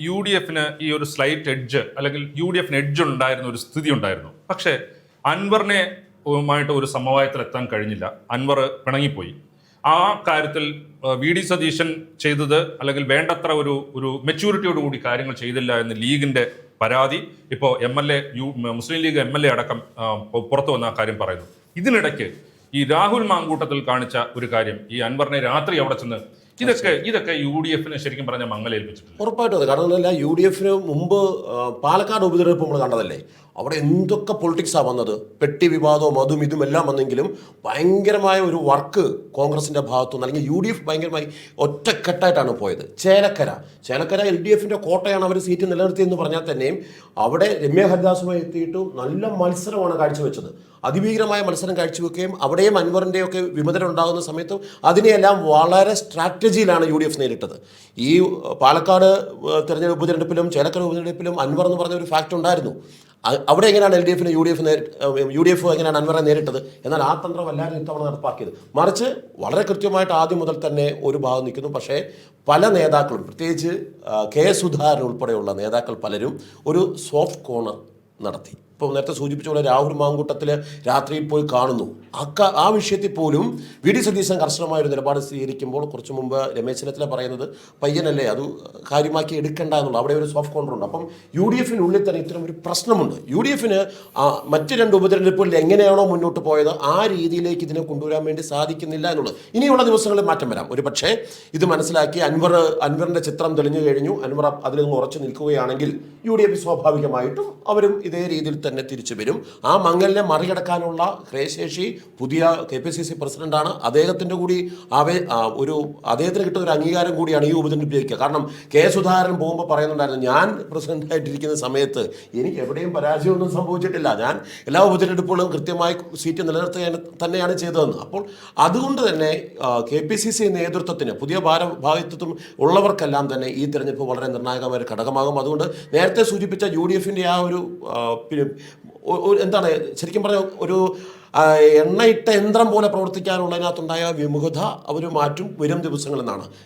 U D എഫിന് ഈ ഒരു സ്ലൈറ്റ് എഡ്ജ് അല്ലെങ്കിൽ യു ഡി എഫിന് എഡ്ജ് ഉണ്ടായിരുന്ന ഒരു സ്ഥിതി ഉണ്ടായിരുന്നു. പക്ഷേ അൻവറിനെ ുമായിട്ട് ഒരു സമവായത്തിൽ എത്താൻ കഴിഞ്ഞില്ല. അൻവർ പിണങ്ങിപ്പോയി. ആ കാര്യത്തിൽ വി ഡി സതീശൻ ചെയ്തത് അല്ലെങ്കിൽ വേണ്ടത്ര ഒരു ഒരു മെച്യൂരിറ്റിയോടുകൂടി കാര്യങ്ങൾ ചെയ്തില്ല എന്ന് ലീഗിന്റെ പരാതി. ഇപ്പോൾ M L A U Muslim League M L A അടക്കം പുറത്തു വന്ന ആ കാര്യം പറയുന്നു. ഇതിനിടയ്ക്ക് ഈ രാഹുൽ മാങ്കൂട്ടത്തിൽ കാണിച്ച ഒരു കാര്യം ഈ അൻവറിനെ രാത്രി അവിടെ ചെന്ന് ഇതൊക്കെ ഇതൊക്കെ യു ഡി എഫിന് ശരിക്കും പറഞ്ഞ മങ്ങലേൽപ്പിച്ചിട്ടില്ല. ഉറപ്പായിട്ടും അത് കാരണം എന്നല്ല യു ഡി എഫിന് മുമ്പ് പാലക്കാട് ഉപതെരഞ്ഞെടുപ്പ് നമ്മൾ കണ്ടതല്ലേ? അവിടെ എന്തൊക്കെ പൊളിറ്റിക്സാണ് വന്നത്? പെട്ടി വിവാദവും അതും ഇതും എല്ലാം വന്നെങ്കിലും ഭയങ്കരമായ ഒരു വർക്ക് കോൺഗ്രസിന്റെ ഭാഗത്തുനിന്ന് അല്ലെങ്കിൽ യു ഡി എഫ് ഭയങ്കരമായി ഒറ്റക്കെട്ടായിട്ടാണ് പോയത്. ചേലക്കര. ചേലക്കര എൽ ഡി എഫിന്റെ കോട്ടയാണ് അവർ സീറ്റ് നിലനിർത്തിയെന്ന് പറഞ്ഞാൽ തന്നെയും അവിടെ രമ്യ ഹരിദാസുമായി എത്തിയിട്ട് നല്ല മത്സരമാണ് കാഴ്ചവെച്ചത്. അതിഭീകരമായ മത്സരം കാഴ്ചവെക്കുകയും അവിടെയും അൻവറിന്റെ ഒക്കെ വിമതനം ഉണ്ടാകുന്ന സമയത്ത് അതിനെയെല്ലാം വളരെ സ്ട്രാറ്റജിയിലാണ് യു ഡി എഫ് നേരിട്ടത്. ഈ പാലക്കാട് തെരഞ്ഞെടുപ്പ് ഉപതെരഞ്ഞെടുപ്പിലും ചേലക്കര ഉപതെരഞ്ഞെടുപ്പിലും അൻവർ എന്ന് പറഞ്ഞ ഒരു ഫാക്ട് ഉണ്ടായിരുന്നു. അവിടെ എങ്ങനെയാണ് എൽ ഡി എഫിന് U D F U D F എങ്ങനെയാണ് അൻവറെ നേരിട്ടത്? എന്നാൽ ആ തന്ത്രം എല്ലാവരും ഇത്തവണ നടപ്പാക്കിയത്. മറിച്ച് വളരെ കൃത്യമായിട്ട് ആദ്യം മുതൽ തന്നെ ഒരു ഭാഗം നിൽക്കുന്നു. പക്ഷേ പല നേതാക്കളും പ്രത്യേകിച്ച് കെ സുധാകരൻ ഉൾപ്പെടെയുള്ള നേതാക്കൾ പലരും ഒരു സോഫ്റ്റ് കോർണർ നടത്തി. ഇപ്പോൾ നേരത്തെ സൂചിപ്പിച്ച പോലെ രാഹുൽ മാങ്കൂട്ടത്തിൽ രാത്രിയിൽ പോയി കാണുന്നു. അക്ക ആ വിഷയത്തിൽ പോലും വി ഡി സതീശൻ കർശനമായ ഒരു നിലപാട് സ്വീകരിക്കുമ്പോൾ കുറച്ച് മുമ്പ് രമേശ് ചെന്നിത്തല പറയുന്നത് പയ്യനല്ലേ അത് കാര്യമാക്കി എടുക്കേണ്ട എന്നുള്ളത്. അവിടെ ഒരു സോഫ്റ്റ് കോർണർ ഉണ്ട്. അപ്പം യു ഡി എഫിനുള്ളിൽ തന്നെ ഇത്തരം ഒരു പ്രശ്നമുണ്ട്. യു ഡി എഫിന് മറ്റ് രണ്ട് ഉപതെരഞ്ഞെടുപ്പുകളിൽ എങ്ങനെയാണോ മുന്നോട്ട് പോയത് ആ രീതിയിലേക്ക് ഇതിനെ കൊണ്ടുവരാൻ വേണ്ടി സാധിക്കുന്നില്ല എന്നുള്ളത്. ഇനിയുള്ള ദിവസങ്ങളിൽ മാറ്റം വരാം. ഒരു പക്ഷേ ഇത് മനസ്സിലാക്കി അൻവർ അൻവറിന്റെ ചിത്രം തെളിഞ്ഞു കഴിഞ്ഞു. അൻവർ അതിൽ നിന്ന് ഉറച്ചു നിൽക്കുകയാണെങ്കിൽ യു ഡി എഫ് സ്വാഭാവികമായിട്ടും അവരും ഇതേ രീതിയിൽ തന്നെ തിരിച്ചു വരും. ആ മങ്ങലിനെ മറികടക്കാനുള്ള ക്രയശേഷി പുതിയ കെ പി സി സി പ്രസിഡന്റാണ്. അദ്ദേഹത്തിന്റെ കൂടി ആവേ ഒരു അദ്ദേഹത്തിന് കിട്ടുന്ന ഒരു അംഗീകാരം കൂടിയാണ് ഈ ഉപതെരഞ്ഞെടുപ്പ് ജയിക്കുക കാരണം കെ സുധാകരൻ പോകുമ്പോൾ പറയുന്നുണ്ടായിരുന്നു ഞാൻ പ്രസിഡന്റായിട്ടിരിക്കുന്ന സമയത്ത് എനിക്ക് എവിടെയും പരാജയമൊന്നും സംഭവിച്ചിട്ടില്ല. ഞാൻ എല്ലാ ഉപതെരഞ്ഞെടുപ്പുകളും കൃത്യമായി സീറ്റ് നിലനിർത്തുക തന്നെയാണ് ചെയ്തതെന്ന്. അപ്പോൾ അതുകൊണ്ട് തന്നെ കെ പി സി സി നേതൃത്വത്തിന് പുതിയ ഭാരഭാഗത്വം ഉള്ളവർക്കെല്ലാം തന്നെ ഈ തിരഞ്ഞെടുപ്പ് വളരെ നിർണായകമായ ഒരു ഘടകമാകും. അതുകൊണ്ട് നേരത്തെ സൂചിപ്പിച്ച യു ഡി എഫിന്റെ ആ ഒരു എന്താണ് ശരിക്കും പറഞ്ഞ ഒരു എണ്ണയിട്ട യന്ത്രം പോലെ പ്രവർത്തിക്കാനുള്ളതിനകത്തുണ്ടായ വിമുഖത അവർ മാറ്റും വരും ദിവസങ്ങളെന്നാണ്